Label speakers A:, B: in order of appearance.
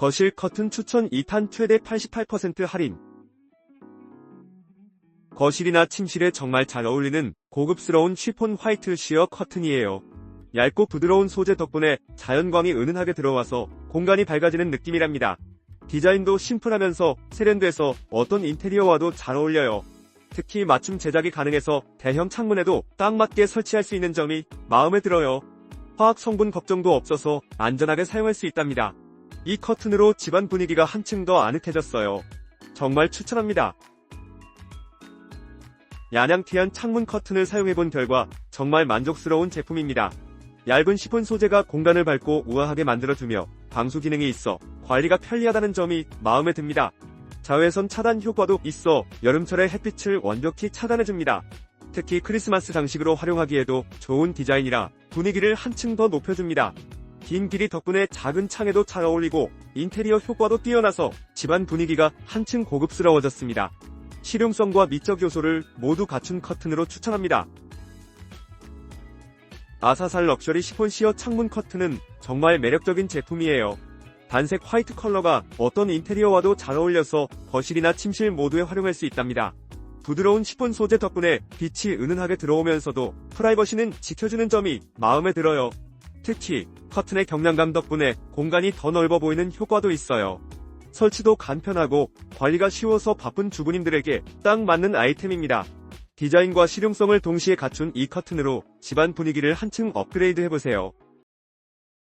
A: 거실 커튼 추천 2탄 최대 88% 할인. 거실이나 침실에 정말 잘 어울리는 고급스러운 쉬폰 화이트 시어 커튼이에요. 얇고 부드러운 소재 덕분에 자연광이 은은하게 들어와서 공간이 밝아지는 느낌이랍니다. 디자인도 심플하면서 세련돼서 어떤 인테리어와도 잘 어울려요. 특히 맞춤 제작이 가능해서 대형 창문에도 딱 맞게 설치할 수 있는 점이 마음에 들어요. 화학 성분 걱정도 없어서 안전하게 사용할 수 있답니다. 이 커튼으로 집안 분위기가 한층 더 아늑해졌어요. 정말 추천합니다. 야냥티한 창문 커튼을 사용해본 결과 정말 만족스러운 제품입니다. 얇은 시폰 소재가 공간을 밝고 우아하게 만들어주며 방수 기능이 있어 관리가 편리하다는 점이 마음에 듭니다. 자외선 차단 효과도 있어 여름철에 햇빛을 완벽히 차단해줍니다. 특히 크리스마스 장식으로 활용하기에도 좋은 디자인이라 분위기를 한층 더 높여줍니다. 긴 길이 덕분에 작은 창에도 잘 어울리고 인테리어 효과도 뛰어나서 집안 분위기가 한층 고급스러워졌습니다. 실용성과 미적 요소를 모두 갖춘 커튼으로 추천합니다. 아사살 럭셔리 시폰 시어 창문 커튼은 정말 매력적인 제품이에요. 단색 화이트 컬러가 어떤 인테리어와도 잘 어울려서 거실이나 침실 모두에 활용할 수 있답니다. 부드러운 시폰 소재 덕분에 빛이 은은하게 들어오면서도 프라이버시는 지켜주는 점이 마음에 들어요. 특히 커튼의 경량감 덕분에 공간이 더 넓어 보이는 효과도 있어요. 설치도 간편하고 관리가 쉬워서 바쁜 주부님들에게 딱 맞는 아이템입니다. 디자인과 실용성을 동시에 갖춘 이 커튼으로 집안 분위기를 한층 업그레이드 해보세요.